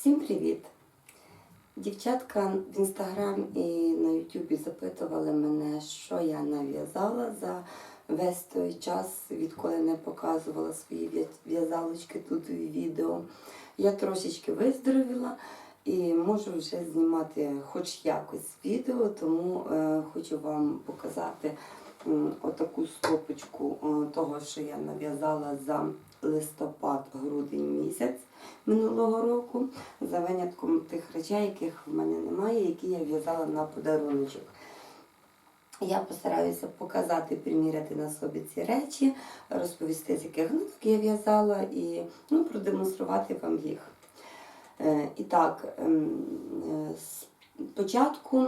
Всім привіт! Дівчатка в інстаграм і на Ютубі запитували мене, що я нав'язала за весь той час, відколи не показувала свої в'язалочки тут у відео. Я трошечки виздоровіла і можу вже знімати хоч якось відео, тому е, хочу вам показати м, отаку стопочку е, того, що я нав'язала за листопад-грудень місяць минулого року, за винятком тих речей, яких в мене немає, які я в'язала на подаруночок. Я постараюся показати, приміряти на собі ці речі, розповісти, з яких ниток я в'язала, і ну, продемонструвати вам їх. Е, І так, ем, е, спочатку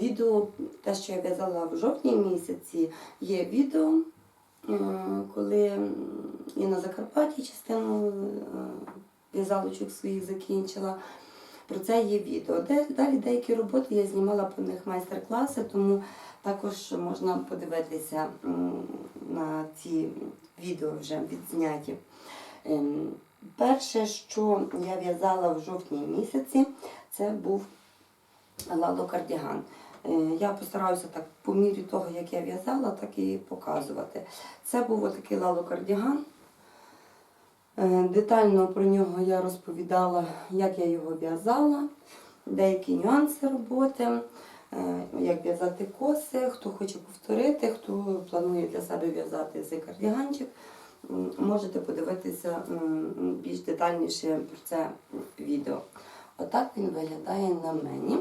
відео, те, що я в'язала в жовтні місяці, є відео, е, коли я на Закарпатті частину е, в'язалочок своїх закінчила. Про це є відео. Далі деякі роботи я знімала по них майстер-класи, тому також можна подивитися на ці відео вже відзняті. Ем, Перше, що я в'язала в жовтні місяці, це був ладо кардіган. Е, Я постараюся так по мірі того, як я в'язала, так і показувати. Це був отакий лало кардіган. Е, Детально про нього я розповідала, як я його в'язала, деякі нюанси роботи, е, як в'язати коси, хто хоче повторити, хто планує для себе в'язати цей кардіганчик. Можете подивитися більш детальніше про це відео. Отак він виглядає на мені.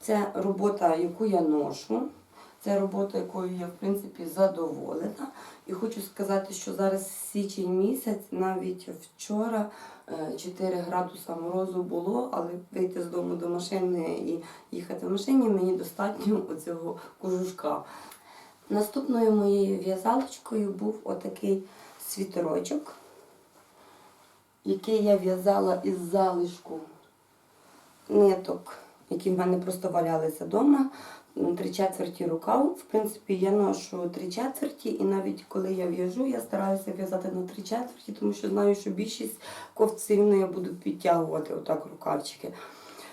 Це робота, яку я ношу. Це робота, якою я в принципі задоволена. І хочу сказати, що зараз січень місяць, навіть вчора е, 4 градуса морозу було, але вийти з дому до машини і їхати в машині мені достатньо оцього кожушка. Наступною моєю в'язалочкою був отакий світерочок, який я в'язала із залишку ниток, які в мене просто валялися вдома. Три четверті рукав. В принципі, я ношу три четверті, і навіть коли я в'яжу, я стараюся в'язати на три четверті, тому що знаю, що більшість рівно я буду підтягувати отак рукавчики.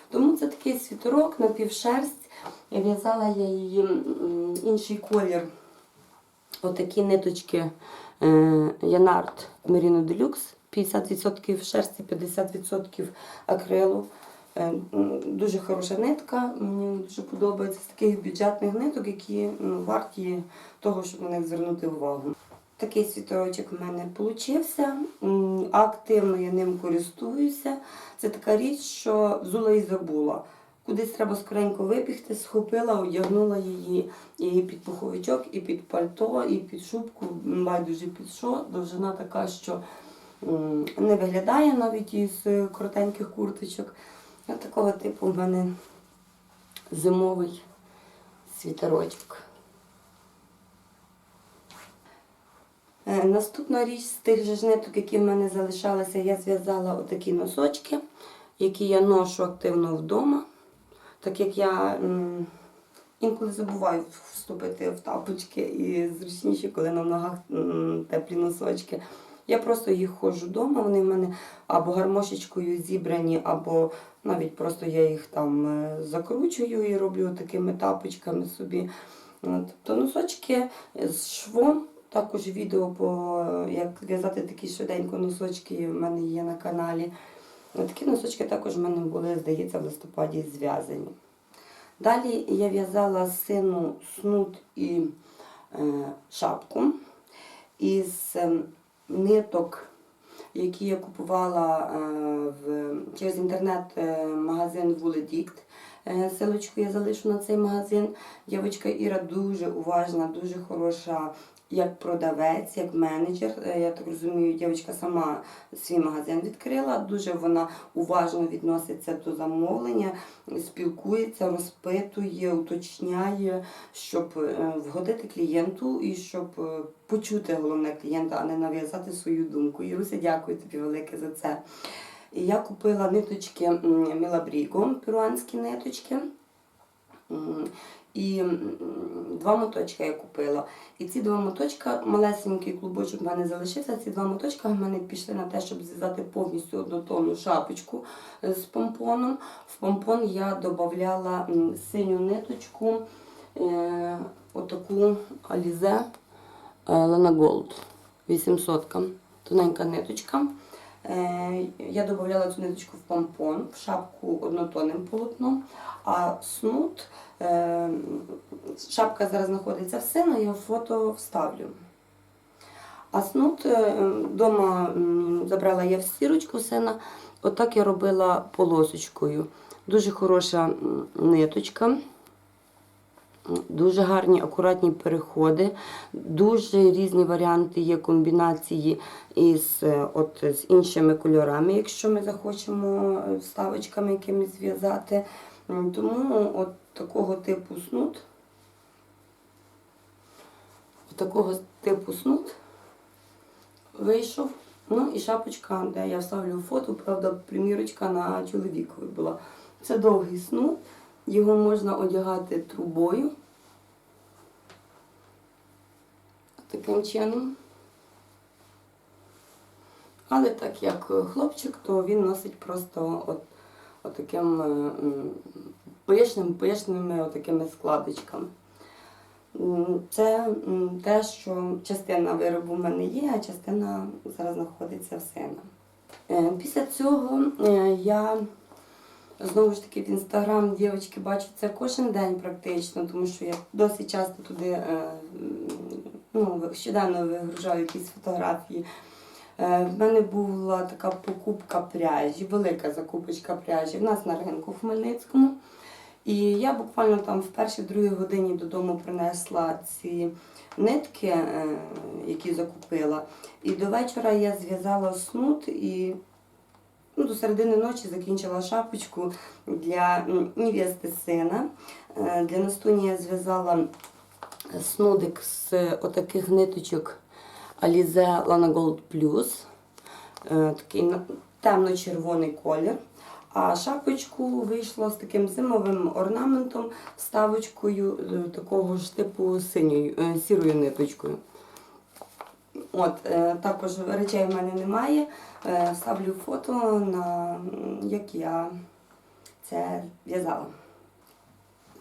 Тому це такий світорок, напівшерсть. Я в'язала я її інший колір. Отакі ниточки е, Янард Merino Deluxe. 50% шерсті, 50% акрилу. Е, Дуже хороша нитка, мені дуже подобається з таких бюджетних ниток, які ну, варті того, щоб на них звернути увагу. Такий світорочок в мене вийшов. Активно я ним користуюся. Це така річ, що взула і забула. Кудись треба скоренько вибігти, схопила, одягнула її і під пуховичок, і під пальто, і під шубку, байдуже під що. Довжина така, що не виглядає навіть із е, коротеньких курточок. Ось такого типу в мене зимовий світерочок. Е, Наступна річ з тих же ж ниток, які в мене залишалися, я зв'язала отакі носочки, які я ношу активно вдома. Так як я інколи забуваю вступити в тапочки і зручніше, коли на ногах теплі носочки. Я просто їх ходжу вдома, вони в мене або гармошечкою зібрані, або навіть просто я їх там е, закручую і роблю такими тапочками собі. Тобто носочки з швом. Також відео по як в'язати такі швиденько носочки в мене є на каналі. Такі носочки також в мене були, здається, в листопаді зв'язані. Далі я в'язала сину снуд і е, шапку із е, ниток, які я купувала е, в, через інтернет-магазин Вуледікт. Силочку я залишу на цей магазин. Дівчинка Іра дуже уважна, дуже хороша як продавець, як менеджер. Е, Я так розумію, дівчинка сама свій магазин відкрила. Дуже вона уважно відноситься до замовлення, спілкується, розпитує, уточняє, щоб е, вгодити клієнту і щоб е, почути головне клієнта, а не нав'язати свою думку. Іруся, дякую тобі велике за це. Я купила ниточки Мілабріго, перуанські ниточки. І два моточка я купила. І ці два моточка, малесенький клубочок в мене залишився. Ці два моточка в мене пішли на те, щоб зв'язати повністю однотонну шапочку е, з помпоном. В помпон я додавала синю ниточку, е, отаку Alize Lana Gold 800 тоненька ниточка. Е, Я додавала цю ниточку в помпон, в шапку однотонним полотном, а снуд, е, шапка зараз знаходиться в сина, я фото вставлю. А снуд вдома забрала я в сірочку сина. Отак я робила полосочкою. Дуже хороша ниточка. Дуже гарні, акуратні переходи, дуже різні варіанти є комбінації із, е, от, з іншими кольорами, якщо ми захочемо е, вставочками якимись зв'язати. Тому от такого типу снуд, такого типу снуд вийшов. Ну і шапочка, де я вставлю фото, правда, примірочка на чоловікові була. Це довгий снуд. Його можна одягати трубою. Таким чином. Але так як хлопчик, то він носить просто от, от таким е, пишним, пишними отакими складочками. Це те, що частина виробу в мене є, а частина зараз знаходиться в сина. Е, Після цього е, я Знову ж таки, в інстаграм дівчатки бачать це кожен день практично, тому що я досить часто туди е, ну, щоденно вигружаю якісь фотографії. Е, В мене була така покупка пряжі, велика закупочка пряжі в нас на ринку в Хмельницькому. І я буквально там в першій другій годині додому принесла ці нитки, е, які закупила. І до вечора я зв'язала снуд і ну, до середини ночі закінчила шапочку для невести сина. Е, Для Настуні я зв'язала снудик з отаких ниточок Alize Lana Gold Plus. Е, Такий темно-червоний колір. А шапочку вийшло з таким зимовим орнаментом, вставочкою е, такого ж типу синьою, е, сірою ниточкою. От, е, також речей в мене немає. Е, ставлю фото, на, як я це в'язала.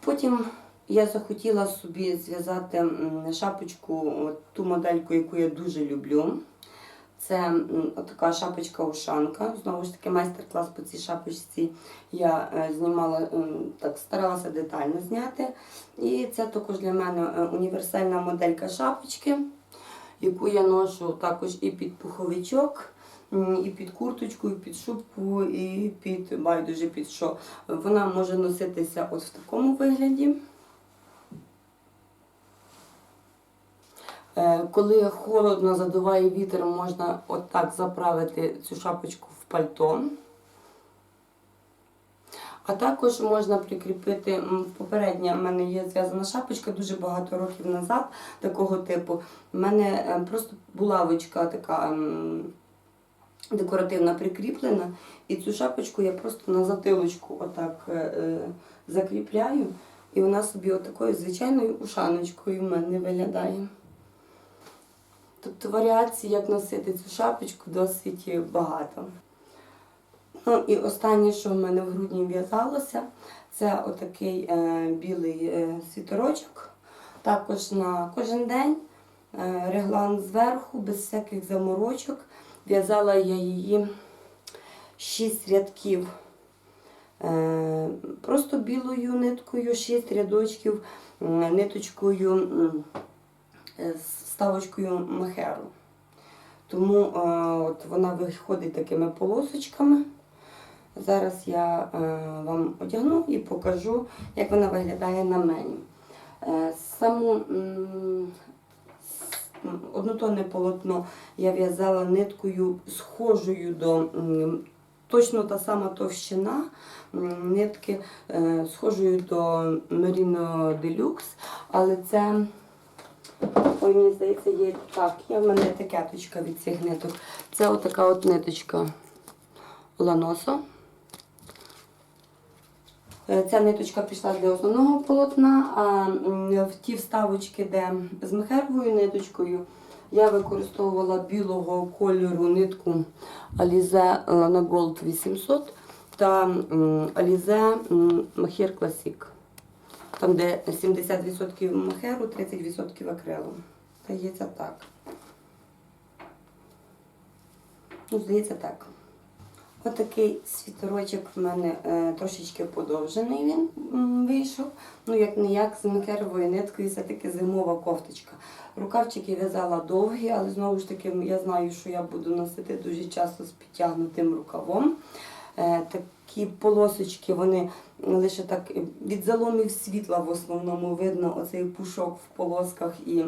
Потім я захотіла собі зв'язати шапочку, ту модельку, яку я дуже люблю. Це така шапочка-ушанка. Знову ж таки, майстер-клас по цій шапочці я е, знімала, так старалася детально зняти. І це також для мене універсальна моделька шапочки, яку я ношу також і під пуховичок, і під курточку, і під шубку, і під байдуже під що. Вона може носитися от в такому вигляді. Е, Коли холодно задуває вітер, можна отак заправити цю шапочку в пальто. А також можна прикріпити попередня в мене є зв'язана шапочка дуже багато років назад такого типу. У мене е, просто булавочка така декоративна прикріплена, і цю шапочку я просто на затилочку отак е, е, закріпляю, і вона собі отакою звичайною ушаночкою в мене виглядає. Тобто варіацій, як носити цю шапочку, досить багато. Ну і останнє, що в мене в грудні в'язалося, це отакий е, білий е, світорочок. Також на кожен день е, реглан зверху, без всяких заморочок. В'язала я її 6 рядків. Е, просто білою ниткою, 6 рядочків ниточкою е, з вставочкою махеру. Тому е, от вона виходить такими полосочками. Зараз я е, вам одягну і покажу, як вона виглядає на мені. Е, саму однотонне полотно я в'язала ниткою схожою до точно та сама товщина нитки, е, схожою до Merino Deluxe, але це. Ой, мені здається, є так. Є в мене етикеточка від цих ниток. Це отака от ниточка ланосо. Е, Ця ниточка пішла для основного полотна, а в ті вставочки, де з мехеровою ниточкою, я використовувала білого кольору нитку Alize Lana Gold 800 та Alize м, Mахер Classic. Там, де 70% махеру, 30% акрилу. Здається так. Ну, здається так. Отакий світорочок в мене е, трошечки подовжений він вийшов. Ну, як не як з макеровою ниткою, все-таки зимова кофточка. Рукавчики в'язала довгі, але знову ж таки я знаю, що я буду носити дуже часто з підтягнутим рукавом. Е, такі полосочки, вони лише так від заломів світла в основному видно оцей пушок в полосках і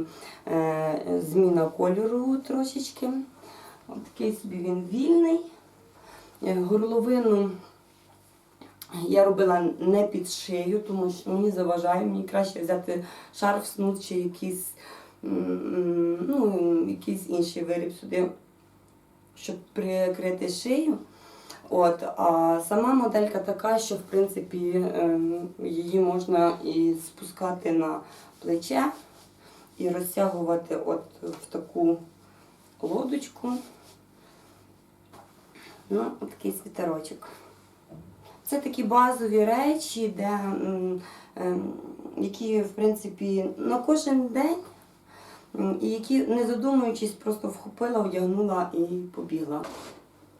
е, зміна кольору трошечки. От такий собі він вільний. Е, Горловину я робила не під шию, тому що мені заважає, мені краще взяти шарф, снуд чи якийсь, ну, якийсь інший виріб сюди, щоб прикрити шию. От, а сама моделька така, що в принципі ем, її можна і спускати на плече і розтягувати от в таку лодочку. Ну, такий світерочок. Це такі базові речі, де, ем, які, в принципі, на кожен день, і які, не задумуючись, просто вхопила, одягнула і побігла.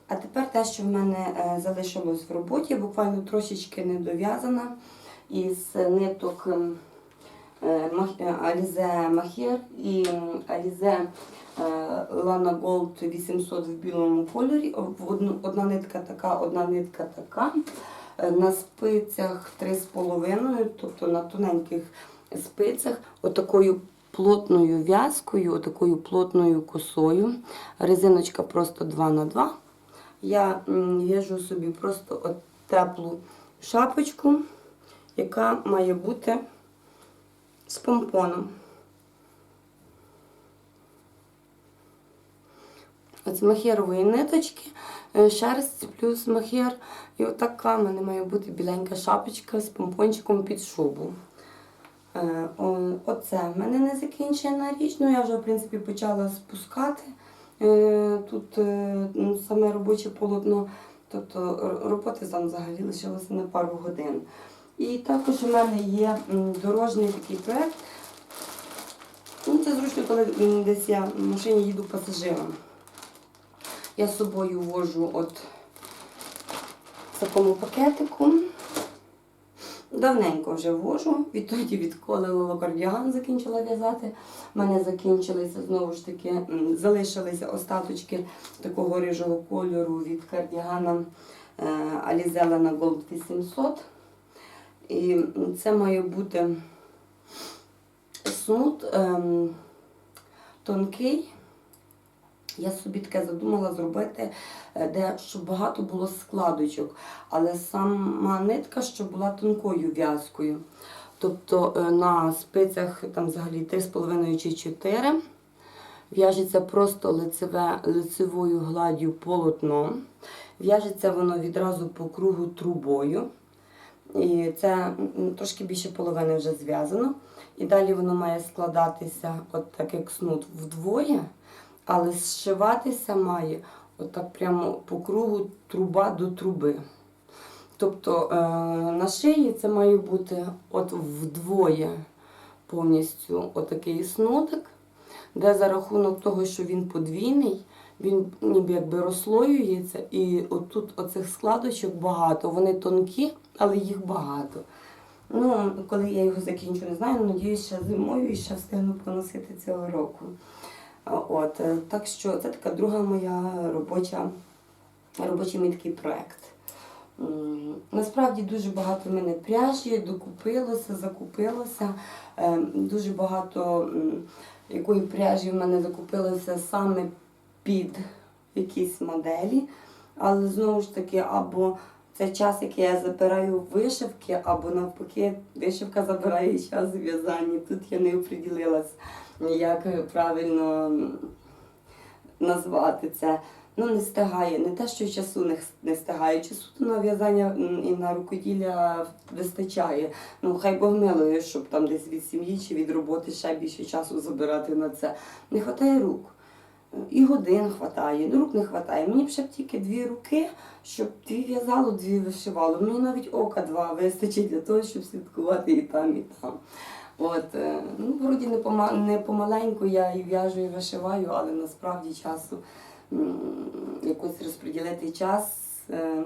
А тепер те, що в мене е, залишилось в роботі, буквально трошечки не дов'язана із ниток е, е, Alize Махер і Alize е, Lana Gold 800 в білому кольорі. Одна нитка така, одна нитка така. На спицях 3,5, тобто на тоненьких спицях, отакою плотною в'язкою, отакою плотною косою. Резиночка просто 2 на 2 я в'яжу собі просто от теплу шапочку, яка має бути з помпоном. З махерової ниточки, е, шерсть плюс махер. І отака в мене має бути біленька шапочка з помпончиком під шубу. Е, Оце в мене не закінчена річ. Ну, я вже, в принципі, почала спускати е, тут саме робоче полотно. Тобто роботи там взагалі лишилося на пару годин. І також у мене є дорожній такий проєкт. Ну, це зручно, коли десь я в машині їду пасажиром. Я з собою вожу от в такому пакетику. Давненько вже вожу, відтоді відколи лолокардіаган закінчила в'язати. У мене закінчилися знову ж таки, залишилися остаточки такого рижого кольору від кардігана е, Alize Gold 800. І це має бути снуд ем, тонкий. Я собі таке задумала зробити, е, де щоб багато було складочок, але сама нитка, щоб була тонкою в'язкою. Тобто е, на спицях там взагалі 3,5 чи 4 в'яжеться просто лицеве, лицевою гладдю полотно. В'яжеться воно відразу по кругу трубою. І це трошки більше половини вже зв'язано. І далі воно має складатися, от так як снуд, вдвоє, але зшиватися має отак прямо по кругу труба до труби. Тобто е, на шиї це має бути от вдвоє повністю отакий снудик, де за рахунок того, що він подвійний, він ніби якби розслоюється, і отут оцих складочок багато. Вони тонкі, але їх багато. Ну, коли я його закінчу, не знаю, але надіюсь, ще зимою і ще встигну поносити цього року. От, е, так що це така друга моя робоча, робочий мій такий проєкт. Насправді дуже багато в мене пряжі, докупилося, закупилося. Е, Дуже багато якої пряжі в мене закупилося саме під якісь моделі. Але знову ж таки, або це час, який я забираю вишивки, або навпаки, вишивка забирає час в в'язанні. Тут я не оприділилась, як правильно назвати це. ну, не стигає. Не те, що часу не, не стигає. Часу на в'язання і на рукоділля вистачає. Ну, хай Бог милує, щоб там десь від сім'ї чи від роботи ще більше часу забирати на це. Не вистачає рук. І годин хватає, рук не хватає. Мені б ще б тільки дві руки, щоб дві в'язало, дві вишивало. Мені навіть ока два вистачить для того, щоб слідкувати і там, і там. От, е, ну, вроді не, пома, не помаленьку я і в'яжу, і вишиваю, але насправді часу якось розподілити час. е,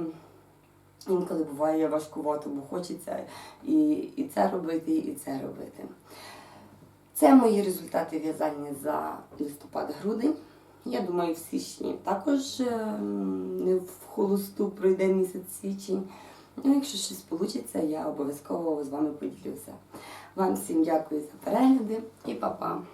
Інколи буває важкувато, бо хочеться і, і це робити, і це робити. Це мої результати в'язання за листопад-грудень. Я думаю, в січні також е, не в холосту пройде місяць січень. Ну, якщо щось вийде, я обов'язково з вами поділюся. Вам всім дякую за перегляди і па-па!